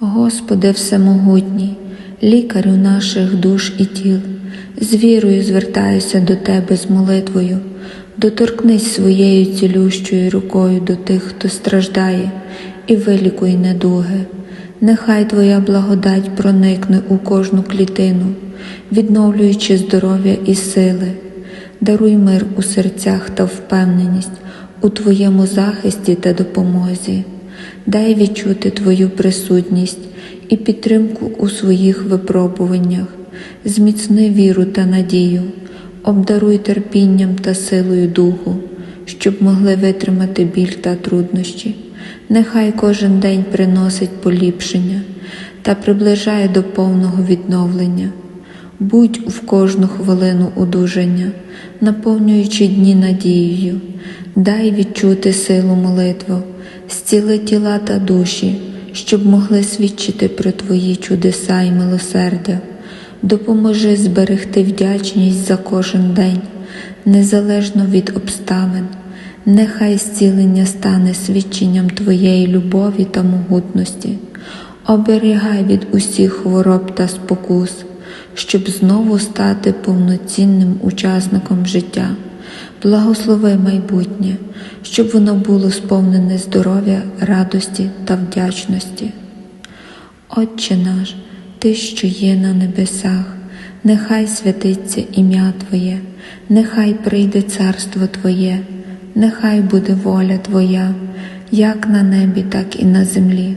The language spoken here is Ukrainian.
Господи Всемогутній, лікарю наших душ і тіл, з вірою звертаюся до Тебе з молитвою, доторкнись своєю цілющою рукою до тих, хто страждає, і вилікуй недуги. Нехай Твоя благодать проникне у кожну клітину, відновлюючи здоров'я і сили. Даруй мир у серцях та впевненість у Твоєму захисті та допомозі. Дай відчути Твою присутність і підтримку у своїх випробуваннях, зміцни віру та надію, обдаруй терпінням та силою духу, щоб могли витримати біль та труднощі. Нехай кожен день приносить поліпшення та приближає до повного відновлення. Будь в кожну хвилину одужання, наповнюючи дні надією, дай відчути силу молитви, зціли тіла та душі, щоб могли свідчити про Твої чудеса і милосердя. Допоможи зберегти вдячність за кожен день, незалежно від обставин. Нехай зцілення стане свідченням Твоєї любові та могутності, оберігай від усіх хвороб та спокус, щоб знову стати повноцінним учасником життя. Благослови майбутнє, щоб воно було сповнене здоров'я, радості та вдячності. Отче наш, Ти, що є на небесах, нехай святиться ім'я Твоє, нехай прийде царство Твоє, нехай буде воля Твоя, як на небі, так і на землі.